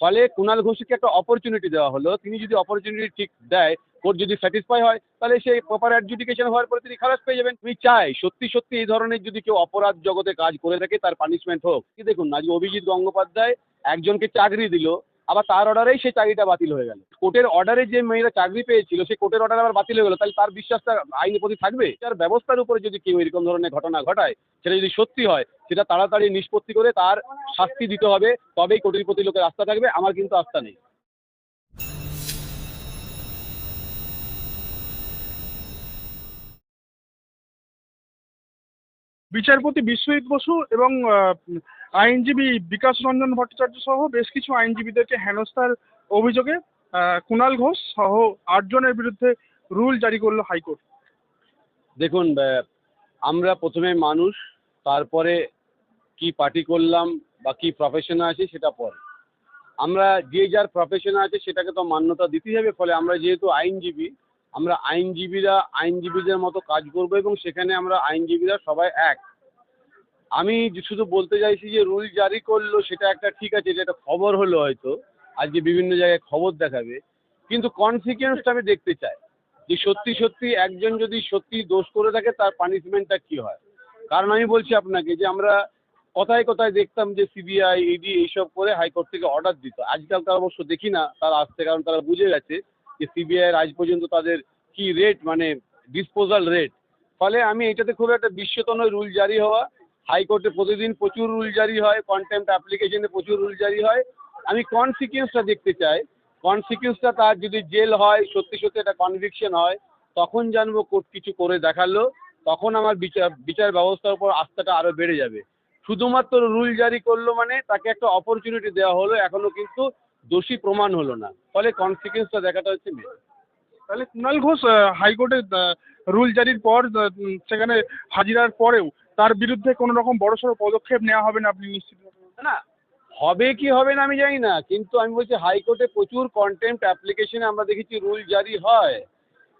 ফলে কুণাল ঘোষকে একটা অপরচুনিটি দেওয়া হলো। তিনি যদি অপরচুনিটি ঠিক দেয় কোর্ট যদি স্যাটিসফাই হয়, তাহলে সেই প্রপার অ্যাডজুডিকেশন হওয়ার পরে তিনি খালাস পেয়ে যাবেন। আমি চাই সত্যি সত্যি এই ধরনের যদি কেউ অপরাধ জগতে কাজ করে থাকে, তার পানিশমেন্ট হোক। কি দেখুন না যে অভিজিৎ গঙ্গোপাধ্যায় একজনকে চাকরি দিল আবার তার অর্ডারেই সেই চাকরিটা বাতিল হয়ে গেল। কোর্টের অর্ডারে যে মেয়েরা চাকরি পেয়েছিল, সেই কোর্টের অর্ডার আবার বাতিল হয়ে গেল। তাহলে তার বিশ্বাসটা আইনের প্রতি থাকবে? তার ব্যবস্থার উপরে যদি কেউ এরকম ধরনের ঘটনা ঘটায়, সেটা যদি সত্যি হয়, সেটা তাড়াতাড়ি নিষ্পত্তি করে তার শাস্তি দিতে হবে, তবেই কোর্টের প্রতি লোকের আস্থা থাকবে। আমার কিন্তু আস্থা নেই। বিচারপতি বিশ্বজিৎ বসু এবং আইনজীবী বিকাশ রঞ্জন ভট্টাচার্য সহ বেশ কিছু আইনজীবীদেরকে হেনস্থার অভিযোগে কুণাল ঘোষ সহ আটজনের বিরুদ্ধে রুল জারি করল হাইকোর্ট। দেখুন আমরা প্রথমে মানুষ, তারপরে কি পার্টি করলাম বা কি প্রফেশনে আছি সেটা পরে। আমরা যে যার প্রফেশনে আছে সেটাকে তো মান্যতা দিতেই হবে, ফলে আমরা যেহেতু আইনজীবী আমরা আইনজীবীরা, আইনজীবীদের মতো কাজ করব এবং সেখানে আমরা আইনজীবীরা সবাই এক। আমি শুধু বলতে চাইছি যে রুল জারি করল সেটা একটা ঠিক আছে, এটা একটা খবর হলো হয়তো, আজকে বিভিন্ন জায়গায় খবর দেখাবে। কিন্তু কনসিকুয়েন্সটা আমি দেখতে চাই যে সত্যি সত্যি একজন যদি সত্যি দোষ করে থাকে, তার পানিশমেন্টটা কি হয়? কারণ আমি বলছি আপনাকে যে আমরা কথায় কথায় দেখতাম যে সিবিআই, ইডি এইসব করে হাইকোর্ট থেকে অর্ডার দিত। আজকাল তারা অবশ্য দেখি না, তারা আসছে কারণ তারা বুঝে গেছে। যে সিবিআই আজ পর্যন্ত তাদের কি রেট মানে ডিসপোজাল রেট ফলে আমি এটাতে খুব একটা বিশ্বত নয় রুল জারি হওয়া হাইকোর্টে প্রতিদিন প্রচুর রুল জারি হয় কন্টেম্প অ্যাপ্লিকেশনে প্রচুর রুল জারি হয়। আমি কনসিকুয়েন্সটা দেখতে চাই। কনসিকুয়েন্সটা তার যদি জেল হয়, সত্যি সত্যি একটা কনভিকশন হয়, তখন জানব কোর্ট কিছু করে দেখাল, তখন আমার বিচার বিচার ব্যবস্থার উপর আস্থাটা আরও বেড়ে যাবে। শুধুমাত্র রুল জারি করল মানে তাকে একটা অপরচুনিটি দেওয়া হলো, এখনও কিন্তু দোষী প্রমাণ হলো না। ফলে কনসিকুয়েন্সটা দেখাটা হচ্ছে মেন তাহলে কুণাল ঘোষ হাইকোর্টে রুল জারির পর সেখানে হাজিরার পরেও তার বিরুদ্ধে কোনো রকম বড়সড় পদক্ষেপ নেওয়া হবে না আপনি নিশ্চিত? না হবে কি হবে না আমি জানি না কিন্তু আমি বলছি হাইকোর্টে প্রচুর কন্টেম্প অ্যাপ্লিকেশনে আমরা দেখেছি রুল জারি হয়।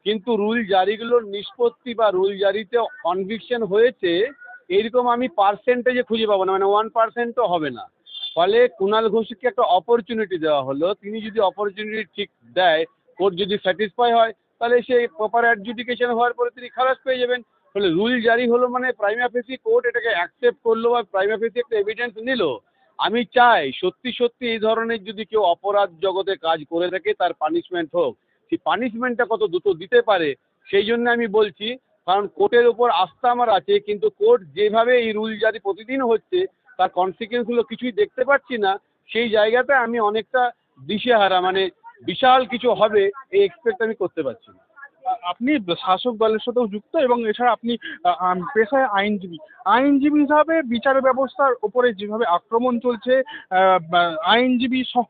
কিন্তু রুল জারিগুলোর নিষ্পত্তি বা রুল জারিতে কনভিকশন হয়েছে এইরকম আমি পার্সেন্টেজে খুঁজে পাবো না মানে ওয়ান পার্সেন্টও হবে না। ফলে কুণাল ঘোষকে একটা অপরচুনিটি দেওয়া হলো। তিনি যদি অপরচুনিটি ঠিক দেয় কোর্ট যদি স্যাটিসফাই হয়, তাহলে সেই প্রপার অ্যাডজুডিকেশন হওয়ার পরে তিনি খালাস পেয়ে যাবেন। ফলে রুল জারি হলো মানে প্রাইমা ফেসি কোর্ট এটাকে অ্যাকসেপ্ট করল বা প্রাইমা ফেসি একটা এভিডেন্স নিল। আমি চাই সত্যি সত্যি এই ধরনের যদি কেউ অপরাধ জগতে কাজ করে থাকে, তার পানিশমেন্ট হোক। সেই পানিশমেন্টটা কত দ্রুত দিতে পারে, সেই জন্য আমি বলছি, কারণ কোর্টের ওপর আস্থা আমার আছে, কিন্তু কোর্ট যেভাবে এই রুল জারি প্রতিদিন হচ্ছে তার কনসিকুয়েন্সগুলো কিছুই দেখতে পাচ্ছি না। সেই জায়গাতে আমি অনেকটা দিশেহারা মানে বিশাল কিছু হবে এই এক্সপেক্ট আমি করতে পারছি না। আপনি শাসক দলের সাথেও যুক্ত এবং এছাড়া আপনি পেশায় আইনজীবী। আইনজীবী হিসাবে বিচার ব্যবস্থার ওপরে যেভাবে আক্রমণ চলছে আইনজীবী সহ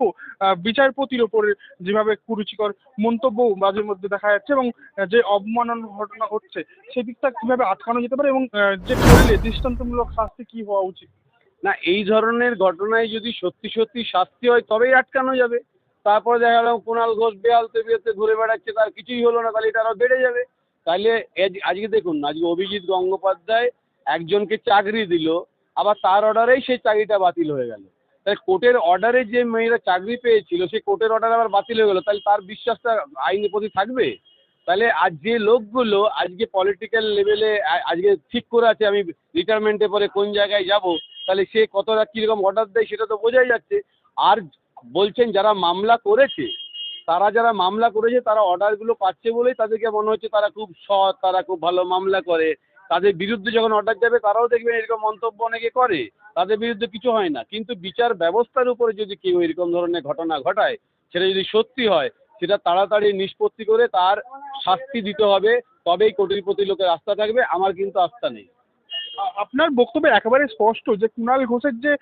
বিচারপতির ওপরে যেভাবে কুরুচিকর মন্তব্য মাঝে মধ্যে দেখা যাচ্ছে এবং যে অবমানন ঘটনা ঘটছে, সেদিকটা কীভাবে আটকানো যেতে পারে এবং যে করলে দৃষ্টান্তমূলক শাস্তি কি হওয়া উচিত? না, এই ধরনের ঘটনায় যদি সত্যি সত্যি শাস্তি হয়, তবেই আটকানো যাবে। তারপরে দেখা গেল, কুণাল ঘোষ বেয়ালতে বেয়ালতে ঘুরে বেড়াচ্ছে, তার কিছুই হলো না, তাহলে এটা আরও বেড়ে যাবে। তাহলে আজকে দেখুন, আজকে অভিজিৎ গঙ্গোপাধ্যায় একজনকে চাকরি দিল, আবার তার অর্ডারেই সেই চাকরিটা বাতিল হয়ে গেল। তাহলে কোর্টের অর্ডারে যে মেয়েরা চাকরি পেয়েছিল, সেই কোর্টের অর্ডার আবার বাতিল হয়ে গেল। তাহলে তার বিশ্বাসটা আইনের প্রতি থাকবে? তাহলে আজ যে লোকগুলো আজকে পলিটিক্যাল লেভেলে আজকে ঠিক করে আছে আমি রিটায়ারমেন্টে পরে কোন জায়গায় যাব, তাহলে সে কতটা কীরকম অর্ডার দেয় সেটা তো বোঝাই যাচ্ছে। আর বলছেন যারা মামলা করেছে, তারা যারা মামলা করেছে, তারা অর্ডারগুলো পাচ্ছে বলেই তাদেরকে মনে হচ্ছে তারা খুব সৎ, তারা খুব ভালো মামলা করে। তাদের বিরুদ্ধে যখন অর্ডার যাবে তারাও দেখবেন এরকম মন্তব্য অনেকে করে। তাদের বিরুদ্ধে কিছু হয় না। কিন্তু বিচার ব্যবস্থার উপরে যদি কেউ এরকম ধরনের ঘটনা ঘটায়, সেটা যদি সত্যি হয় সেটা তাড়াতাড়ি নিষ্পত্তি করে তার শাস্তি দিতে হবে তবেই কোটির প্রতি লোকের আস্থা থাকবে আমার কিন্তু আস্থা নেই। আপনার বক্তব্যে একেবারে স্পষ্ট যে কুণাল ঘোষের যে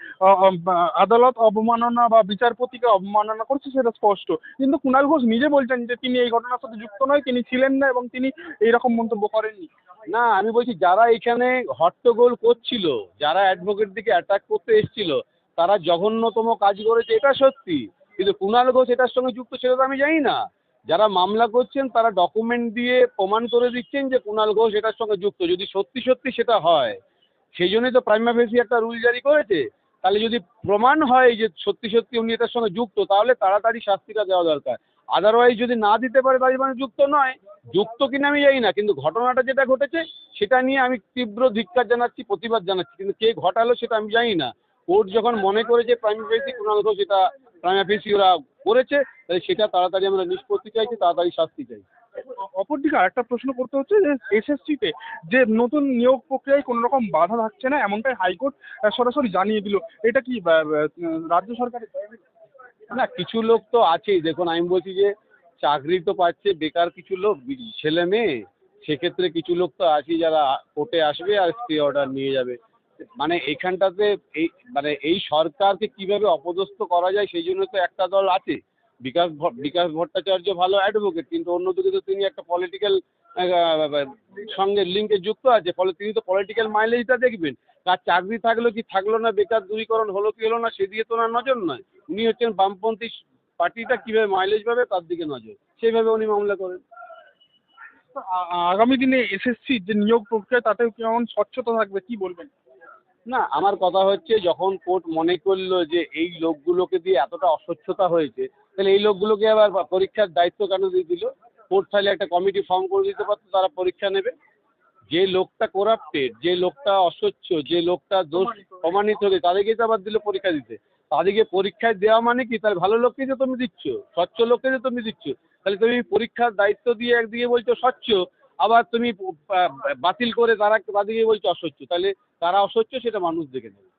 আদালত অবমাননা বা বিচারপতিকে অবমাননা করছে সেটা স্পষ্ট। কিন্তু কুণাল ঘোষ নিজে বলছেন যে তিনি এই ঘটনার সাথে যুক্ত নয় তিনি ছিলেন না এবং তিনি এইরকম মন্তব্য করেননি। না আমি বলছি যারা এখানে হট্টগোল করছিল যারা অ্যাডভোকেট দিকে অ্যাটাক করতে এসেছিল তারা জঘন্যতম কাজ করেছে এটা সত্যি। কিন্তু কুণাল ঘোষ এটার সঙ্গে যুক্ত সেটা তো আমি জানি না। যারা মামলা করছেন, তারা ডকুমেন্ট দিয়ে প্রমাণ করে দিচ্ছেন যে কুণাল ঘোষ এটার সঙ্গে যুক্ত। যদি সত্যি সত্যি সেটা হয়, সেই জন্যই তো প্রাইমা ফেসি একটা রুল জারি করেছে। তাহলে যদি প্রমাণ হয় যে সত্যি সত্যি উনি এটার সঙ্গে যুক্ত, তাহলে তাড়াতাড়ি শাস্তিটা দেওয়া দরকার। আদারওয়াইজ যদি না দিতে পারে তাই মানে যুক্ত নয়। যুক্ত কিনা আমি জানি না, কিন্তু ঘটনাটা যেটা ঘটেছে, সেটা নিয়ে আমি তীব্র ধিক্কার জানাচ্ছি, প্রতিবাদ জানাচ্ছি। কিন্তু কে ঘটালো সেটা আমি জানি না। কোর্ট যখন মনে করেছে প্রাইম ফেসি কুণাল ঘোষ সেটা প্রাইম ফেসি ওরা করেছে তাহলে সেটা তাড়াতাড়ি আমরা নিষ্পত্তি চাইছি তাড়াতাড়ি শাস্তি চাই। অপরদিকে আরেকটা প্রশ্ন করতে হচ্ছে যে এসএসসিতে যে নতুন নিয়োগ প্রক্রিয়ায় কোনো রকম বাধা থাকছে না এমনটাই হাইকোর্ট সরাসরি জানিয়ে দিল। এটা কি রাজ্য সরকারের না কিছু লোক তো আছেই। দেখুন আমি বলছি যে চাকরি তো পাচ্ছে বেকার কিছু লোক ছেলে মেয়ে সেক্ষেত্রে কিছু লোক তো আছে যারা কোর্টে আসবে আর স্টে অর্ডার নিয়ে যাবে। মানে এখানটাতে এই মানে এই সরকারকে কীভাবে অপদস্থ করা যায় সেই জন্য তো একটা দল আছে। বিকাশ বিকাশ ভট্টাচার্য ভালো অ্যাডভোকেট কিন্তু অন্যদিকে তো তিনি একটা পলিটিক্যাল সঙ্গে লিঙ্কে যুক্ত আছে, ফলে তিনি তো পলিটিক্যাল মাইলেজটা দেখবেন। তার চাকরি থাকল কি থাকল না, বেকার দূরীকরণ হলো কি হলো না সেদিকে তো ওনার নজর নয়। উনি হচ্ছেন বামপন্থী পার্টিটা কীভাবে মাইলেজ পাবে, তার দিকে নজর। সেইভাবে উনি মামলা করেন। আগামী দিনে এসএসসি যে নিয়োগ প্রক্রিয়া, তাতেও কেমন স্বচ্ছতা থাকবে, কি বলবেন? না আমার কথা হচ্ছে যখন কোর্ট মনে করল যে এই লোকগুলোকে দিয়ে এতটা অস্বচ্ছতা হয়েছে তাহলে এই লোকগুলোকে আবার পরীক্ষার দায়িত্ব কেন দিয়ে দিল? কোর্ট তাহলে একটা কমিটি ফর্ম করে দিতে পারতো তারা পরীক্ষা নেবে। যে লোকটা করাপ্টেড যে লোকটা অস্বচ্ছ যে লোকটা দোষ প্রমাণিত হবে তাদেরকেই তো আবার দিল পরীক্ষা দিতে। তাদেরকে পরীক্ষায় দেওয়া মানে কি? তাহলে ভালো লোককে যে তুমি দিচ্ছ স্বচ্ছ লোককে যে তুমি দিচ্ছ তাহলে তুমি পরীক্ষার দায়িত্ব দিয়ে একদিকে বলছো স্বচ্ছ আবার তুমি বাতিল করে তারা, তাদেরকে বলছো অসহ্য। তাহলে তারা অসহ্য, সেটা মানুষ দেখে নেবে।